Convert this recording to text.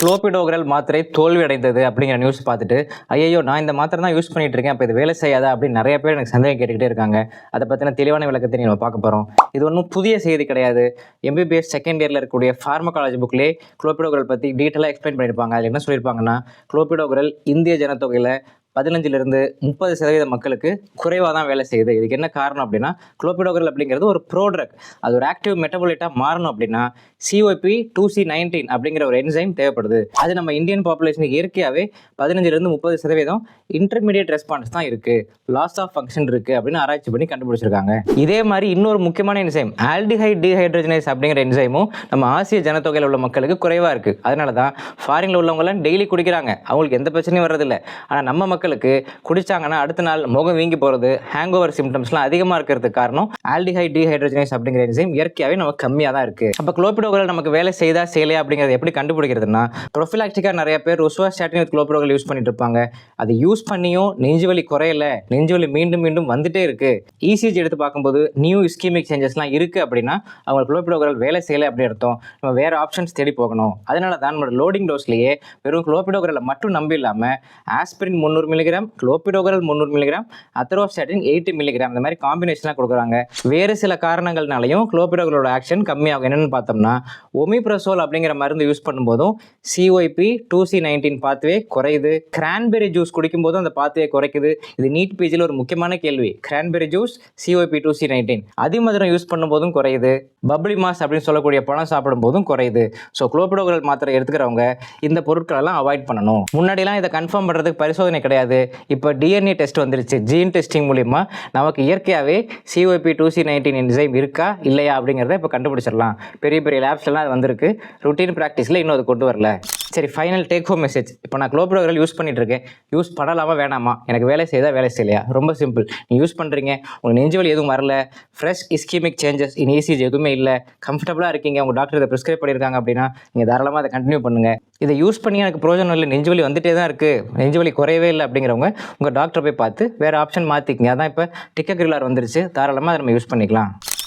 குளோபிடோகரல் மாத்திரை தோல்வி அடைந்தது அப்படிங்கிற நியூஸ் பார்த்துட்டு ஐயோ நான் இந்த மாத்திரை தான் யூஸ் பண்ணிட்டு இருக்கேன். அப்போ இது வேலை செய்யாதா? அப்படின்னு நிறைய பேர் எனக்கு சந்தேகம் கேட்டுக்கிட்டே இருக்காங்க. அதை பற்றின தெளிவான விளக்கத்தை நம்ம பார்க்க போகிறோம் இது ஒன்றும் புதிய செய்தி கிடையாது. எம்பிபிஎஸ் செகண்ட் இயரில் இருக்கக்கூடிய ஃபார்மகாலஜி புக்லேயே குளோபிடோகரல் பற்றி டீட்டெயிலாக எக்ஸ்பிளைன் பண்ணியிருப்பாங்க. அதில் என்ன சொல்லியிருப்பாங்கன்னா குளோபிடோகரல் இந்திய ஜனத்தொகையில் பதினஞ்சிலிருந்து முப்பது சதவீத மக்களுக்கு குறைவாக தான் வேலை செய்யுது. இதுக்கு என்ன காரணம் அப்படின்னா குளோபிடோகரல் அப்படிங்கிறது ஒரு ப்ரோட்ரக் அது ஒரு ஆக்டிவ் மெட்டபாலிட்டாக மாறணும் அப்படின்னா சிஓபி டூ சி நைன்டீன் அப்படிங்கிற ஒரு என்சைம் தேவைப்படுது. அது நம்ம இந்தியன் பாப்புலேஷனுக்கு இயற்கையாகவே பதினஞ்சிலிருந்து முப்பது சதவீதம் இன்டர்மீடியட் ரெஸ்பான்ஸ் தான் இருக்குது லாஸ் ஆஃப் ஃபங்க்ஷன் இருக்குது அப்படின்னு ஆராய்ச்சி பண்ணி கண்டுபிடிச்சிருக்காங்க. இதே மாதிரி இன்னொரு முக்கியமான என்சைம் ஆல்டிஹைட் டிஹைட்ரஜனைஸ் அப்படிங்கிற என்சைமும் நம்ம ஆசிய ஜனத்தொகையில் உள்ள மக்களுக்கு குறைவாக இருக்குது அதனால தான் ஃபாரினில் உள்ளவங்களாம் டெய்லி குடிக்கிறாங்க. அவங்களுக்கு எந்த பிரச்சனையும் வர்றதில்லை. ஆனால் நம்ம மக்களுக்கு குடித்தாங்கன்னா அடுத்த நாள் முகம் வீங்கி போகிறது ஹேங் ஓவர் சிம்டம்ஸ்லாம் அதிகமாக இருக்கிறதுக்கு காரணம் ஆல்டிஹைட் டிஹைட்ரஜனைஸ் அப்படிங்கிற என்சைம் இயற்கையாகவே நமக்கு கம்மியாக தான் இருக்குது அப்போ குளோபிடோகல் நமக்கு வேலை செய்தா செய்யலையா அப்படிங்கிறது எப்படி கண்டுபிடிக்கிறதுனா ப்ரொஃபிலாக்டிக்காக நிறைய பேர் rosuvastatin with clopidogrel use பண்ணிட்டு இருப்பாங்க. அது யூஸ் பண்ணியும் நெஞ்சு வலி குறையல நெஞ்சு வலி மீண்டும் மீண்டும் வந்துட்டே இருக்கு. இசிஜி எடுத்து பார்க்கும்போது நியூ இஸ்கீமிக் சேஞ்சஸ்லாம் இருக்குது அப்படின்னா அவங்க குளோபிடோகரல் வேலை செய்யலை அப்படின்னு அர்த்தம். நம்ம வேறு ஆப்ஷன்ஸ் தேடி போகணும். அதனால தான் நம்மளோட லோடிங் டோஸ்லேயே வெறும் குளோபிடோகரலை மட்டும் நம்பி இல்லாமல் ஆஸ்பிரின் முந்நூறு மில்லிகிராம் குளோபிடோகரல் முந்நூறு மில்லிகிராம் அத்தரோஸ்டாட்டின் எயிட்டி மில்லிகிராம் இந்த மாதிரி காம்பினேஷன்லாம் கொடுக்குறாங்க. வேறு சில காரணங்கள்னாலையும் குளோபிடோகரோட ஆக்ஷன் கம்மியாகும். என்னென்னு பார்த்தோம்னா ஒமிப்ரசோல் அப்படிங்கிற மருந்து யூஸ் பண்ணும்போதும் CYP two C nineteen pathway குறையுது. கிரான்பெரி ஜூஸ் குடிக்கும்போதும் அந்த பாத்வே குறைக்குது. இது நீட் பேஜில் ஒரு முக்கியமான கேள்வி. Cranberry juice CYP two C nineteen அதிமதுரம் யூஸ் பண்ணும்போதும் குறையுது. பப்ளி மாஸ் அப்படின்னு சொல்லக்கூடிய பழம் சாப்பிடும் போதும் குறையுது. ஸோ குளோபிடோகல் மாத்திரை எடுத்துக்கிறவங்க இந்த பொருட்களெல்லாம் அவாய்ட் பண்ணணும். முன்னாடிலாம் இதை கன்ஃபார்ம் பண்ணுறதுக்கு பரிசோதனை கிடையாது. இப்போ டிஎன்ஏ டெஸ்ட் வந்துருச்சு. ஜீன் டெஸ்டிங் மூலிமா நமக்கு இயற்கையாகவே CYP two C nineteen enzyme இருக்கா இல்லையா அப்படிங்கிறத இப்போ கண்டுபிடிச்சிடலாம். பெரிய பெரிய லேப்ஸ்லாம் அது வந்திருக்கு. ருட்டீன் ப்ராக்டிஸில் இன்னும் அது கொண்டு வரல. சரி ஃபைனல் டேக் ஹோம் மெசேஜ் இப்போ நான் குளோபிடோகரல் யூஸ் பண்ணிட்டு இருக்கேன் யூஸ் பண்ணலாமா வேணாமா? எனக்கு வேலை செய்தால் வேலை செய்யலையா? ரொம்ப சிம்பிள் நீ யூஸ் பண்ணுறீங்க உங்களுக்கு நெஞ்சுவலி எதுவும் வரல. Fresh ischaemic changes in ECG எதுவுமே இல்லை. கம்ஃபர்டபுளாக இருக்கீங்க. உங்கள் டாக்டர் இதை ப்ரிஸ்கிரைப் பண்ணியிருக்காங்க அப்படின்னா நீங்கள் தாராளமாக அதை கண்டினியூ பண்ணுங்கள் இதை யூஸ் பண்ணி எனக்கு பிரோஜனம் இல்லை. நெஞ்சுவலி வந்துட்டே தான் இருக்குது நெஞ்சுவலி குறையவே இல்லை அப்படிங்கிறவங்க உங்கள் டாக்டரை போய் பார்த்து வேறு ஆப்ஷன் மாற்றிக்கிங்க அதான் இப்போ டிக்கக்ரிலார் வந்துருச்சு. தாராளமாக அதை நம்ம யூஸ் பண்ணிக்கலாம்.